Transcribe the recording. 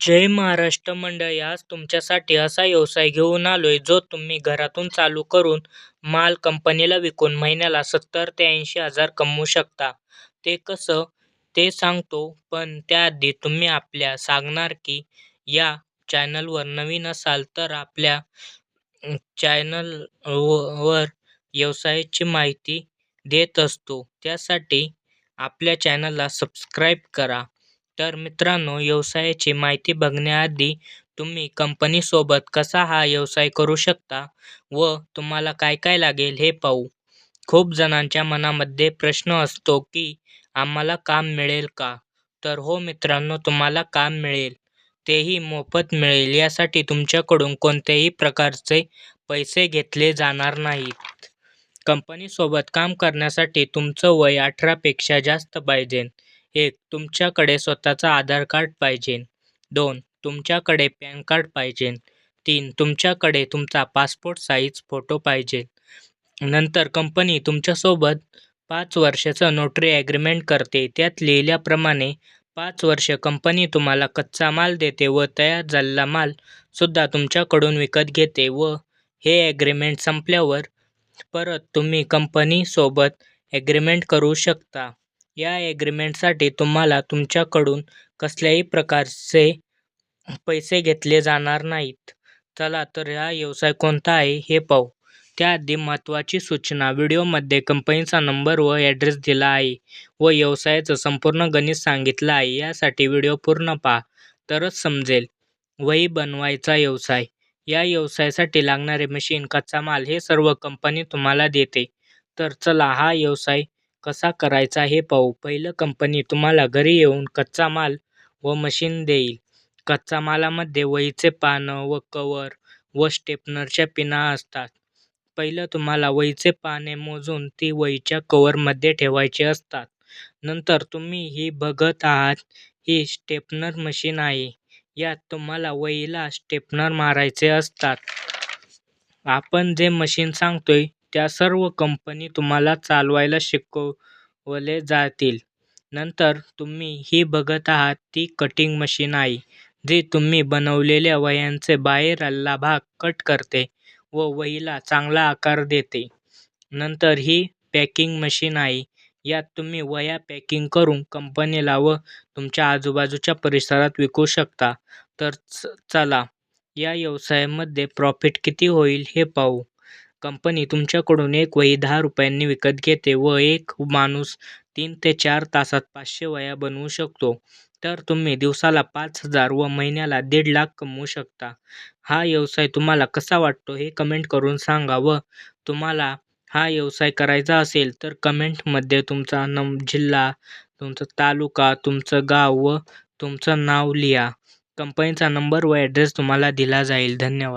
जय महाराष्ट्र मंडळी आज तुमच्यासाठी असा व्यवसाय घेऊन आलोय जो तुम्ही घरातून चालू करून माल कंपनीला विकून महिन्याला सत्तर ते ऐंशी हजार कमवू शकता. ते कसं? ते सांगतो पण त्याआधी तुम्ही आपल्या सांगणार की या चॅनलवर नवीन असाल तर आपल्या चॅनल वर व्यवसायाची माहिती देत असतो. त्यासाठी आपल्या चॅनलला सबस्क्राईब करा. तर मित्रांनो व्यवसायाची माहिती बघण्याआधी तुम्ही कंपनीसोबत कसा हा व्यवसाय करू शकता व तुम्हाला काय काय लागेल हे पाहू. खूप जणांच्या मनामध्ये प्रश्न असतो की आम्हाला काम मिळेल का? तर हो मित्रांनो तुम्हाला काम मिळेल. तेही मोफत मिळेल. यासाठी तुमच्याकडून कोणत्याही प्रकारचे पैसे घेतले जाणार नाहीत. कंपनीसोबत काम करण्यासाठी तुमचं वय अठरापेक्षा जास्त पाहिजे. एक तुमच्याकडे स्वतःचा आधार कार्ड पाहिजे. दोन तुमच्याकडे पॅन कार्ड पाहिजे. तीन तुमच्याकडे तुमचा पासपोर्ट साईज फोटो पाहिजे. नंतर कंपनी तुमच्यासोबत पाच वर्षाचं नोटरी ॲग्रीमेंट करते. त्यात लिहिल्याप्रमाणे पाच वर्ष कंपनी तुम्हाला कच्चा माल देते व तयार झालेला मालसुद्धा तुमच्याकडून विकत घेते व हे ॲग्रीमेंट संपल्यावर परत तुम्ही कंपनीसोबत ॲग्रीमेंट करू शकता. या ॲग्रीमेंटसाठी तुम्हाला तुमच्याकडून कसल्याही प्रकारचे पैसे घेतले जाणार नाहीत. चला तर हा व्यवसाय कोणता आहे हे पाहू. त्याआधी महत्त्वाची सूचना. व्हिडिओमध्ये कंपनीचा नंबर व ॲड्रेस दिला आहे व व्यवसायाचं संपूर्ण गणित सांगितलं आहे. यासाठी व्हिडिओ पूर्ण पहा. तरच समजेल. वही बनवायचा व्यवसाय. या व्यवसायासाठी लागणारे मशीन कच्चा माल हे सर्व कंपनी तुम्हाला देते. तर चला हा व्यवसाय कसा करायचा हे पाहू. पहिलं कंपनी तुम्हाला घरी येऊन कच्चा माल व मशीन देईल. कच्चा मालामध्ये वहीचे पानं व कवर व स्टेपनरच्या पिना असतात. पहिलं तुम्हाला वहीचे पाने मोजून ती वहीच्या कवरमध्ये ठेवायची असतात. नंतर तुम्ही ही बघत आहात ही स्टेपनर मशीन आहे. यात तुम्हाला वहीला स्टेपनर मारायचे असतात. आपण जे मशीन सांगतोय त्या सर्व कंपनी तुम्हाला चालवायला शिकवले जातील. नंतर तुम्ही ही बघत आहात ती कटिंग मशीन आहे जी तुम्ही बनवलेल्या वह्यांचे बाहेरला भाग कट करते व वहीला चांगला आकार देते. नंतर ही पॅकिंग मशीन आहे यात तुम्ही वह्या पॅकिंग करून कंपनीला व तुमच्या आजूबाजूच्या परिसरात विकू शकता. तर चला या व्यवसायामध्ये प्रॉफिट किती होईल हे पाहू. कंपनी तुमच्याकडून एक वही दहा रुपयांनी विकत घेते व एक माणूस तीन ते चार तासात पाचशे वह्या बनवू शकतो. तर तुम्ही दिवसाला पाच हजार व महिन्याला दीड लाख कमवू शकता. हा व्यवसाय तुम्हाला कसा वाटतो हे कमेंट करून सांगा व तुम्हाला हा व्यवसाय करायचा असेल तर कमेंटमध्ये तुमचा नम जिल्हा तुमचा तालुका तुमचं गाव व तुमचं नाव लिहा. कंपनीचा नंबर व ॲड्रेस तुम्हाला दिला जाईल. धन्यवाद.